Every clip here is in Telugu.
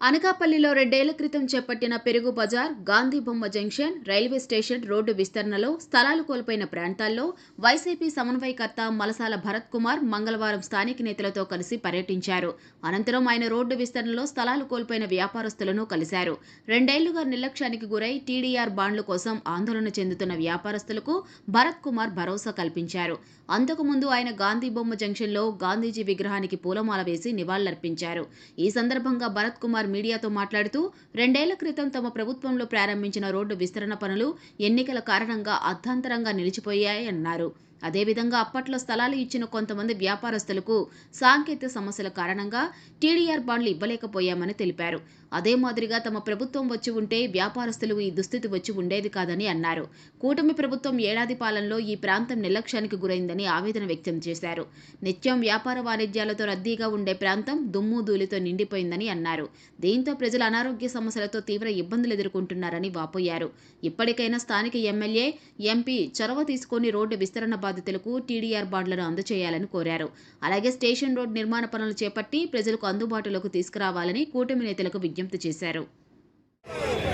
అనకాపల్లిలో రెండేళ్ళ క్రితం చేపట్టిన పెరుగు బజార్ గాంధీ బొమ్మ జంక్షన్ రైల్వే స్టేషన్ రోడ్డు విస్తరణలో స్థలాలు కోల్పోయిన ప్రాంతాల్లో వైసీపీ సమన్వయకర్త మలసాల భరత్ కుమార్ మంగళవారం స్థానిక నేతలతో కలిసి పర్యటించారు. అనంతరం ఆయన రోడ్డు విస్తరణలో స్థలాలు కోల్పోయిన వ్యాపారస్తులను కలిశారు. రెండేళ్ళుగా నిర్లక్ష్యానికి గురై టీడీఆర్ బాండ్ల కోసం ఆందోళన చెందుతున్న వ్యాపారస్తులకు భరత్ కుమార్ భరోసా కల్పించారు. అంతకుముందు ఆయన గాంధీ బొమ్మ జంక్షన్లో గాంధీజీ విగ్రహానికి పూలమాల వేసి నివాళులర్పించారు. ఈ సందర్భంగా భరత్ కుమార్ మీడియాతో మాట్లాడుతూ రెండేళ్ళ క్రితం తమ ప్రభుత్వంలో ప్రారంభించిన రోడ్డు విస్తరణ పనులు ఎన్నికల కారణంగా అర్ధాంతరంగా నిలిచిపోయాయన్నారు. అదేవిధంగా అప్పట్లో స్థలాలు ఇచ్చిన కొంతమంది వ్యాపారస్తులకు సాంకేతిక సమస్యల కారణంగా టీడీఆర్ బాండ్లు ఇవ్వలేకపోయామని తెలిపారు. అదే మాదిరిగా తమ ప్రభుత్వం వచ్చి ఉంటే వ్యాపారస్తులకు ఈ దుస్థితి వచ్చి ఉండేది కాదని అన్నారు. కూటమి ప్రభుత్వం ఏడాది పాలనలో ఈ ప్రాంతం నిర్లక్ష్యానికి గురైందని ఆవేదన వ్యక్తం చేశారు. నిత్యం వ్యాపార వాణిజ్యాలతో రద్దీగా ఉండే ప్రాంతం దుమ్ము ధూళితో నిండిపోయిందని అన్నారు. దీంతో ప్రజలు అనారోగ్య సమస్యలతో తీవ్ర ఇబ్బందులు ఎదుర్కొంటున్నారని వాపోయారు. ఇప్పటికైనా స్థానిక ఎమ్మెల్యే ఎంపీ చొరవ తీసుకొని రోడ్డు విస్తరణ బాధితులకు టీడీఆర్ బాండ్లను అందజేయాలని కోరారు. అలాగే స్టేషన్ రోడ్ నిర్మాణ పనులు చేపట్టి ప్రజలకు అందుబాటులోకి తీసుకురావాలని కూటమి నేతలకు విజ్ఞప్తి చేశారు.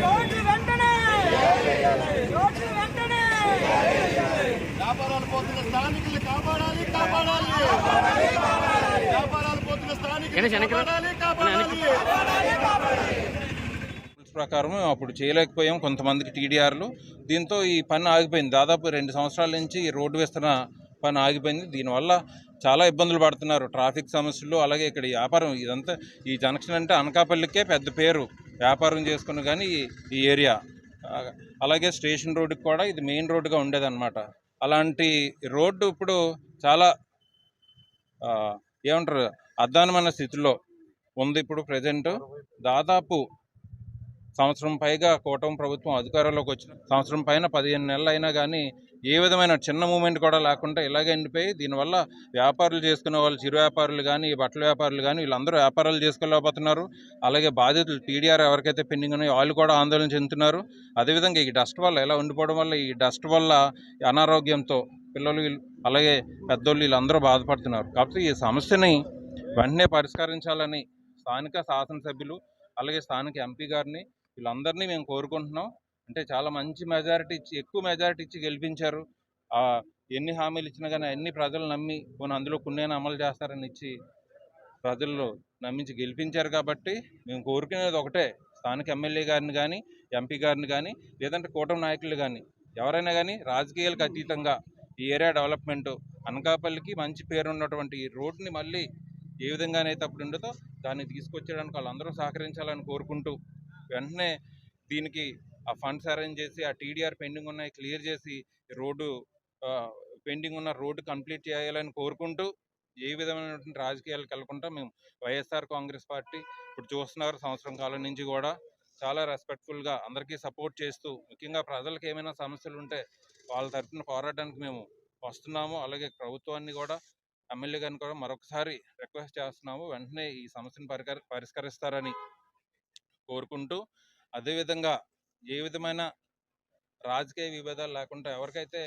రోడ్డు వెంటనే! రోడ్డు వెంటనే! వ్యాపారాలు పోతున్న స్థానికుల్ని కాపాడాలి కాపాడాలి! వ్యాపారాలు పోతున్న స్థానికుల్ని కాపాడాలి కాపాడాలి! రూల్స్ ప్రకారం అప్పుడు చేయలేకపోయాం కొంతమందికి టీడీఆర్లు. దీంతో ఈ పని ఆగిపోయింది. దాదాపు రెండు సంవత్సరాల నుంచి ఈ రోడ్డు విస్తరణ పని ఆగిపోయింది. దీనివల్ల చాలా ఇబ్బందులు పడుతున్నారు. ట్రాఫిక్ సమస్యలు అలాగే ఇక్కడ వ్యాపారం ఇదంతా ఈ జంక్షన్ అంటే అనకాపల్లికే పెద్ద పేరు. వ్యాపారం చేసుకుని కానీ ఈ- ఏరియా. అలాగే స్టేషన్ రోడ్డుకి కూడా ఇది మెయిన్ రోడ్డుగా ఉండేదన్నమాట. అలాంటి రోడ్డు ఇప్పుడు చాలా ఏమంటారు అద్దానమైన స్థితిలో ఉంది ఇప్పుడు ప్రజెంట్. దాదాపు సంవత్సరం పైగా కూటమి ప్రభుత్వం అధికారంలోకి వచ్చిన సంవత్సరం పైన పదిహేను నెలలు అయినా కానీ ఏ విధమైన చిన్న మూమెంట్ కూడా లేకుండా ఇలాగే ఎండిపోయి దీనివల్ల వ్యాపారులు చేసుకునే వాళ్ళు చిరు వ్యాపారులు కానీ బట్టల వ్యాపారులు కానీ వీళ్ళందరూ వ్యాపారాలు చేసుకోలేకపోతున్నారు అలాగే బాధితులు టీడీఆర్ ఎవరికైతే పెండింగ్ ఉన్నాయో వాళ్ళు కూడా ఆందోళన చెందుతున్నారు. అదేవిధంగా ఈ డస్ట్ వల్ల ఇలా ఉండిపోవడం వల్ల ఈ డస్ట్ వల్ల అనారోగ్యంతో పిల్లలు అలాగే పెద్దోళ్ళు వీళ్ళందరూ బాధపడుతున్నారు. కాబట్టి ఈ సమస్యని వెంటనే పరిష్కరించాలని స్థానిక శాసనసభ్యులు అలాగే స్థానిక ఎంపీ గారిని వీళ్ళందరినీ మేము కోరుకుంటున్నాం. అంటే చాలా మంచి మెజారిటీ ఇచ్చి ఎక్కువ మెజారిటీ ఇచ్చి గెలిపించారు. ఎన్ని హామీలు ఇచ్చినా కానీ అన్ని ప్రజలు నమ్మి కొన్ని అందులో కొన్నేనా అమలు చేస్తారని ఇచ్చి ప్రజల్లో నమ్మించి గెలిపించారు కాబట్టి మేము కోరుకునేది ఒకటే. స్థానిక ఎమ్మెల్యే గారిని కానీ ఎంపీ గారిని కానీ లేదంటే కూటమి నాయకులు కానీ ఎవరైనా కానీ రాజకీయాలకు అతీతంగా ఈ ఏరియా డెవలప్మెంట్ అనకాపల్లికి మంచి పేరు ఉన్నటువంటి ఈ రోడ్ని మళ్ళీ ఏ విధంగానైతే అప్పుడు ఉండదో దాన్ని తీసుకొచ్చేయడానికి వాళ్ళందరూ సహకరించాలని కోరుకుంటూ వెంటనే దీనికి ఆ ఫండ్స్ అరేంజ్ చేసి ఆ టీడీఆర్ పెండింగ్ ఉన్నాయి క్లియర్ చేసి రోడ్డు పెండింగ్ ఉన్న రోడ్డు కంప్లీట్ చేయాలని కోరుకుంటూ ఏ విధమైనటువంటి రాజకీయాలకు వెళ్ళకుండా మేము వైఎస్ఆర్ కాంగ్రెస్ పార్టీ ఇప్పుడు చూస్తున్నారు సంవత్సరం కాలం నుంచి కూడా. చాలా రెస్పెక్ట్ఫుల్గా అందరికీ సపోర్ట్ చేస్తూ ముఖ్యంగా ప్రజలకు ఏమైనా సమస్యలు ఉంటే వాళ్ళ తరఫున పోరాటానికి మేము వస్తున్నాము. అలాగే ప్రభుత్వాన్ని కూడా ఎమ్మెల్యే గారిని కూడా మరొకసారి రిక్వెస్ట్ చేస్తున్నాము. వెంటనే ఈ సమస్యను పరికర పరిష్కరిస్తారని కోరుకుంటూ అదేవిధంగా ఏ విధమైన రాజకీయ విభేదాలు లేకుండా ఎవరికైతే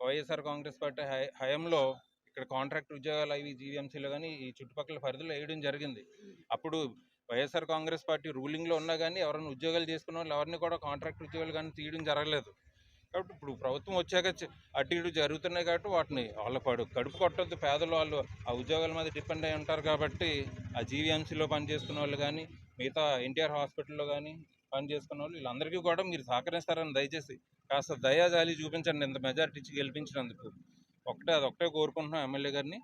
వైఎస్ఆర్ కాంగ్రెస్ పార్టీ హయ- హయాంలో ఇక్కడ కాంట్రాక్ట్ ఉద్యోగాలు అవి జీవీఎంసీలో కానీ ఈ చుట్టుపక్కల పరిధిలో వేయడం జరిగింది. అప్పుడు వైఎస్ఆర్ కాంగ్రెస్ పార్టీ రూలింగ్లో ఉన్నా కానీ ఎవరైనా ఉద్యోగాలు చేసుకున్న వాళ్ళు ఎవరిని కూడా కాంట్రాక్ట్ ఉద్యోగాలు కానీ తీయడం జరగలేదు. కాబట్టి ఇప్పుడు ప్రభుత్వం వచ్చాక అటు ఇటు జరుగుతున్నాయి కాబట్టి వాటిని వాళ్ళ పడు కడుపు కొట్టద్దు. పేదలు వాళ్ళు ఆ ఉద్యోగాల మీద డిపెండ్ అయి ఉంటారు కాబట్టి ఆ జీవీఎంసీలో పనిచేస్తున్న వాళ్ళు కానీ మిగతా ఎన్టీఆర్ హాస్పిటల్లో కానీ పని చేసుకున్న వాళ్ళు వీళ్ళందరికీ కూడా మీరు సహకరిస్తారని దయచేసి కాస్త దయాజాలి చూపించండి. ఇంత మెజారిటీ ఇచ్చి గెలిపించినందుకు. ఒకటే అది ఒకటే కోరుకుంటున్నాం ఎమ్మెల్యే గారిని.